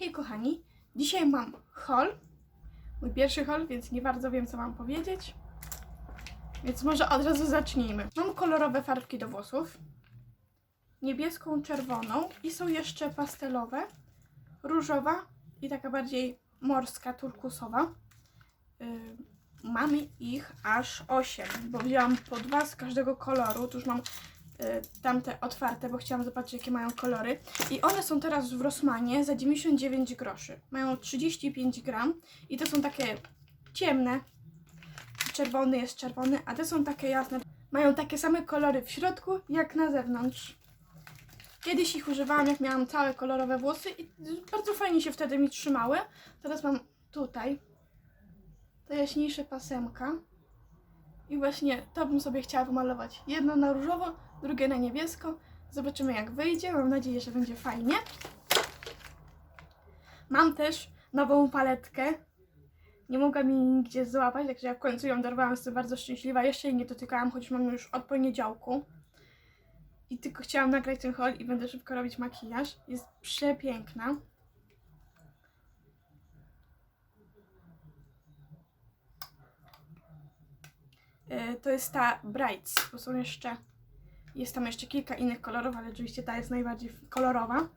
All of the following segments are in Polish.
Hej kochani, dzisiaj mam haul. Mój pierwszy haul, więc nie bardzo wiem co mam powiedzieć. Więc może od razu zacznijmy. Mam kolorowe farbki do włosów. Niebieską, czerwoną i są jeszcze pastelowe. Różowa i taka bardziej morska, turkusowa. Yy, mamy ich aż 8, bo wzięłam po dwa z każdego koloru. Tu już mam tamte otwarte, bo chciałam zobaczyć, jakie mają kolory. I one są teraz w Rossmanie za 99 groszy. Mają 35 gram i to są takie ciemne. Czerwony jest czerwony, a te są takie jasne. Mają takie same kolory w środku, jak na zewnątrz. Kiedyś ich używałam, jak miałam całe kolorowe włosy i bardzo fajnie się wtedy mi trzymały. Teraz mam tutaj te jaśniejsze pasemka. I właśnie to bym sobie chciała pomalować. Jedno na różowo, drugie na niebiesko. Zobaczymy jak wyjdzie. Mam nadzieję, że będzie fajnie. Mam też nową paletkę. Nie mogła mi nigdzie złapać, także ja w końcu ją dorwałam. Jestem bardzo szczęśliwa. Jeszcze jej nie dotykałam, choć mam już od poniedziałku. I tylko chciałam nagrać ten haul i będę szybko robić makijaż. Jest przepiękna. E, to jest ta Brights, bo są jeszcze, jest tam jeszcze kilka innych kolorów, ale oczywiście ta jest najbardziej kolorowa.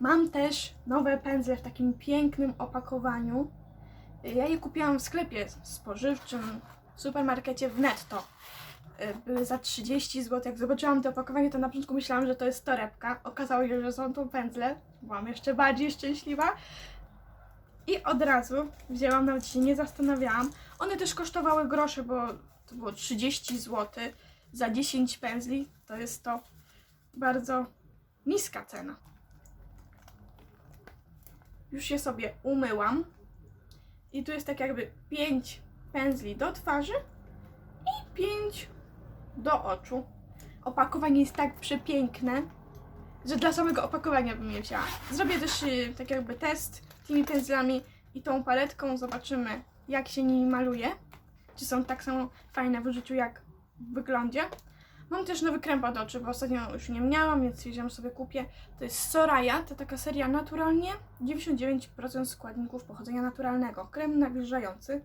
Mam też nowe pędzle w takim pięknym opakowaniu. Ja je kupiłam w sklepie spożywczym, w supermarkecie w Netto. E, Były za 30 zł. Jak zobaczyłam to opakowanie, to na początku myślałam, że to jest torebka. Okazało się, że są to pędzle. Byłam jeszcze bardziej szczęśliwa. I od razu wzięłam, nawet się nie zastanawiałam. One też kosztowały grosze, bo to było 30 zł za 10 pędzli. To jest to bardzo niska cena. Już je sobie umyłam. I tu jest tak jakby 5 pędzli do twarzy i 5 do oczu. Opakowanie jest tak przepiękne, że dla samego opakowania bym je wzięła. Zrobię też y, tak jakby test tymi pędzlami i tą paletką. Zobaczymy, jak się nimi maluje. Czy są tak samo fajne w użyciu, jak wyglądzie. Mam też nowy krem pod oczy, bo ostatnio już nie miałam, więc stwierdziłam, że sobie kupię. To jest Soraya, to taka seria naturalnie. 99% składników pochodzenia naturalnego. Krem nawilżający.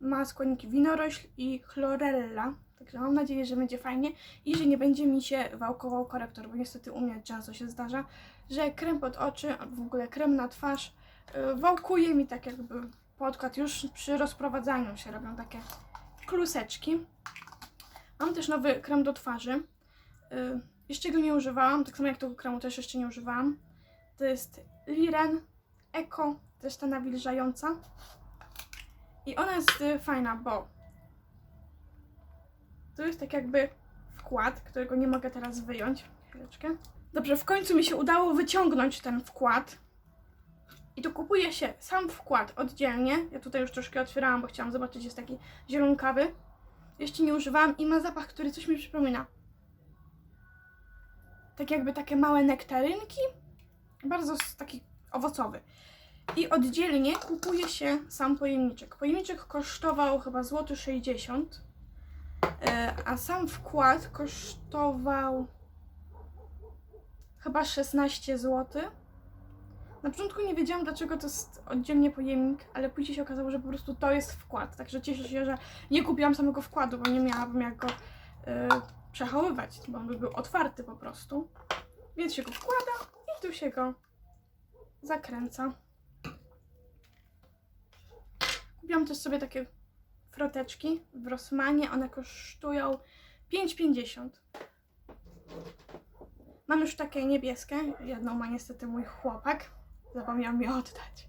Ma składniki winorośl i chlorella. Także mam nadzieję, że będzie fajnie i że nie będzie mi się wałkował korektor, bo niestety u mnie często się zdarza, że krem pod oczy, albo w ogóle krem na twarz yy, wałkuje mi tak jakby podkład. Już przy rozprowadzaniu się robią takie kluseczki. Mam też nowy krem do twarzy. Yy, jeszcze go nie używałam, tak samo jak tego kremu też jeszcze nie używałam. To jest Liren Eco, też ta nawilżająca. I ona jest y, fajna, bo tu jest tak jakby wkład, którego nie mogę teraz wyjąć. Chwileczkę. Dobrze, w końcu mi się udało wyciągnąć ten wkład. I tu kupuje się sam wkład oddzielnie. Ja tutaj już troszkę otwierałam, bo chciałam zobaczyć, jest taki zielonkawy. Jeszcze nie używałam i ma zapach, który coś mi przypomina. Tak jakby takie małe nektarynki. Bardzo taki owocowy. I oddzielnie kupuje się sam pojemniczek. Pojemniczek kosztował chyba złoty 60 E, a sam wkład kosztował chyba 16 zł. Na początku nie wiedziałam, dlaczego to jest oddzielnie pojemnik, ale później się okazało, że po prostu to jest wkład. Także cieszę się, że nie kupiłam samego wkładu, bo nie miałabym jak go e, przechowywać, bo on by był otwarty po prostu. Więc się go wkłada i tu się go zakręca. Kupiłam też sobie takie froteczki w Rossmanie. One kosztują 5,50. Mam już takie niebieskie. Jedną ma niestety mój chłopak. Zapomniał mi oddać.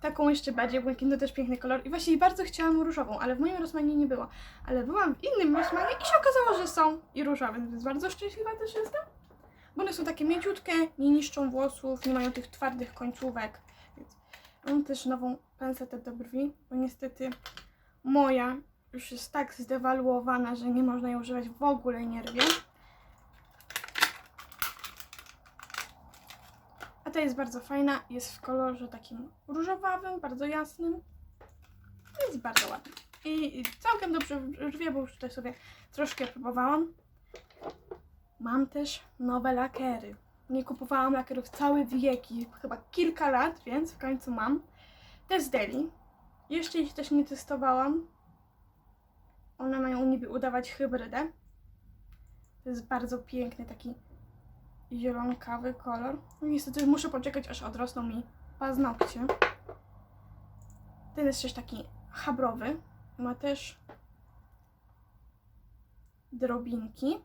Taką jeszcze bardziej błękitną, też piękny kolor. I właśnie bardzo chciałam różową, ale w moim Rossmanie nie było. Ale byłam w innym Rossmanie i się okazało, że są i różowe, więc bardzo szczęśliwa też jestem. Bo one są takie mięciutkie, nie niszczą włosów, nie mają tych twardych końcówek. Więc mam też nową pensetę do brwi, bo niestety moja już jest tak zdewaluowana, że nie można jej używać w ogóle nie rwie. Ta jest bardzo fajna, jest w kolorze takim różowawym, bardzo jasnym. Jest bardzo ładna. I całkiem dobrze rwie, bo już tutaj sobie troszkę próbowałam. Mam też nowe lakery. Nie kupowałam lakierów całe wieki, chyba kilka lat, więc w końcu mam. Te z Deli. Jeszcze ich też nie testowałam. One mają niby udawać hybrydę. To jest bardzo piękny, taki zielonkawy kolor. No niestety muszę poczekać, aż odrosną mi paznokcie. Ten jest też taki habrowy. Ma też drobinki.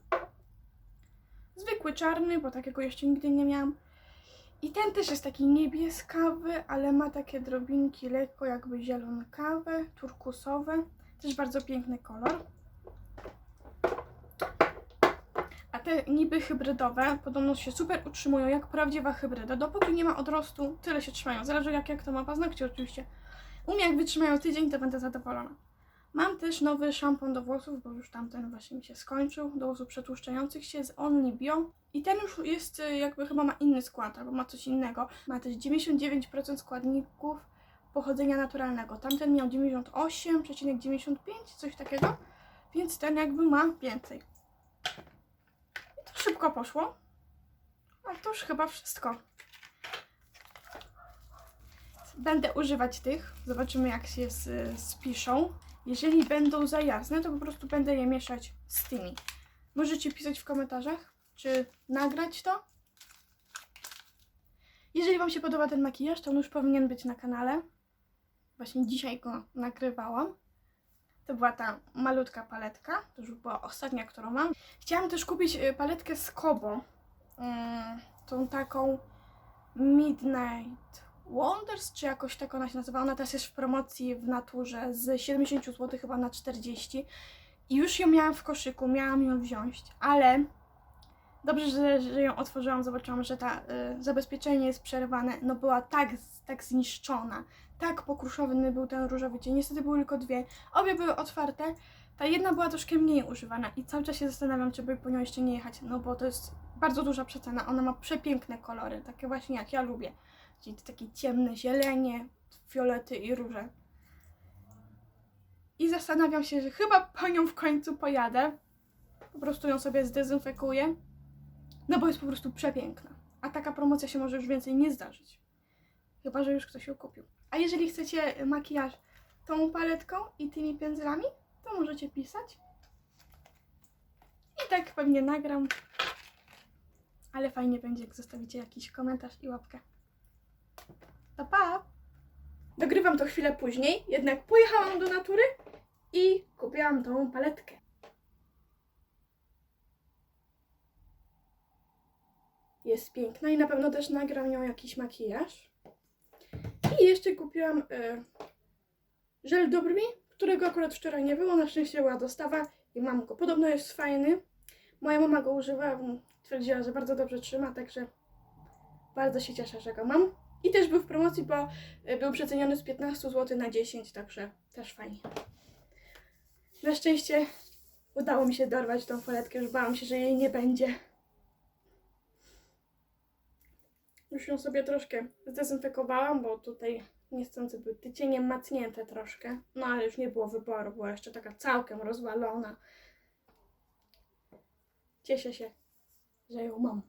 Zwykły czarny, bo takiego jeszcze nigdy nie miałam. I ten też jest taki niebieskawy, ale ma takie drobinki lekko jakby zielonkawe, turkusowe. Też bardzo piękny kolor. Te niby hybrydowe podobno się super utrzymują jak prawdziwa hybryda. Dopóki nie ma odrostu, tyle się trzymają. Zależy jak, jak to ma paznokcie oczywiście. U mnie jak wytrzymają tydzień, to będę zadowolona. Mam też nowy szampon do włosów, bo już tamten właśnie mi się skończył, do włosów przetłuszczających się z Only Bio. I ten już jest y, jakby chyba ma inny skład, albo ma coś innego. Ma też 99% składników pochodzenia naturalnego. Tamten miał 98,95, coś takiego, więc ten jakby ma więcej. Szybko poszło. A to już chyba wszystko. Będę używać tych. Zobaczymy, jak się spiszą. Jeżeli będą za jasne, to po prostu będę je mieszać z tymi. Możecie pisać w komentarzach, czy nagrać to. Jeżeli Wam się podoba ten makijaż, to on już powinien być na kanale. Właśnie dzisiaj go nagrywałam. To była ta malutka paletka. To już była ostatnia, którą mam. Chciałam też kupić y, paletkę z Kobo. Mm, tą taką Midnight Wonders, czy jakoś tak ona się nazywa. Ona teraz jest w promocji w naturze z 70 zł chyba na 40. I już ją miałam w koszyku, miałam ją wziąć, ale dobrze, że, że ją otworzyłam, zobaczyłam, że ta y, zabezpieczenie jest przerwane. No była tak, tak zniszczona, tak pokruszowany był ten różowy cień. Niestety były tylko dwie. Obie były otwarte. Ta jedna była troszkę mniej używana i cały czas się zastanawiam, czy by po nią jeszcze nie jechać, no bo to jest bardzo duża przecena. Ona ma przepiękne kolory, takie właśnie jak ja lubię. Czyli takie ciemne zielenie, fiolety i róże. I zastanawiam się, że chyba po nią w końcu pojadę. Po prostu ją sobie zdezynfekuję. No bo jest po prostu przepiękna. A taka promocja się może już więcej nie zdarzyć. Chyba, że już ktoś ją kupił. A jeżeli chcecie makijaż tą paletką i tymi pędzlami, to możecie pisać. I tak pewnie nagram. Ale fajnie będzie, jak zostawicie jakiś komentarz i łapkę. Pa, pa! Dogrywam to chwilę później, jednak pojechałam do natury i kupiłam tą paletkę. Jest piękna i na pewno też nagram nią jakiś makijaż. I jeszcze kupiłam e, żel do brwi, którego akurat wczoraj nie było. Na szczęście była dostawa i mam go. Podobno jest fajny. Moja mama go używa, twierdziła, że bardzo dobrze trzyma, także bardzo się cieszę, że go mam. I też był w promocji, bo e, był przeceniony z 15 zł na 10, także też fajnie. Na szczęście udało mi się dorwać tą paletkę, już bałam się, że jej nie będzie. Już ją sobie troszkę zdezynfekowałam, bo tutaj niechcący były te cienie macnięte troszkę. No ale już nie było wyboru, była jeszcze taka całkiem rozwalona. Cieszę się, że ją mam.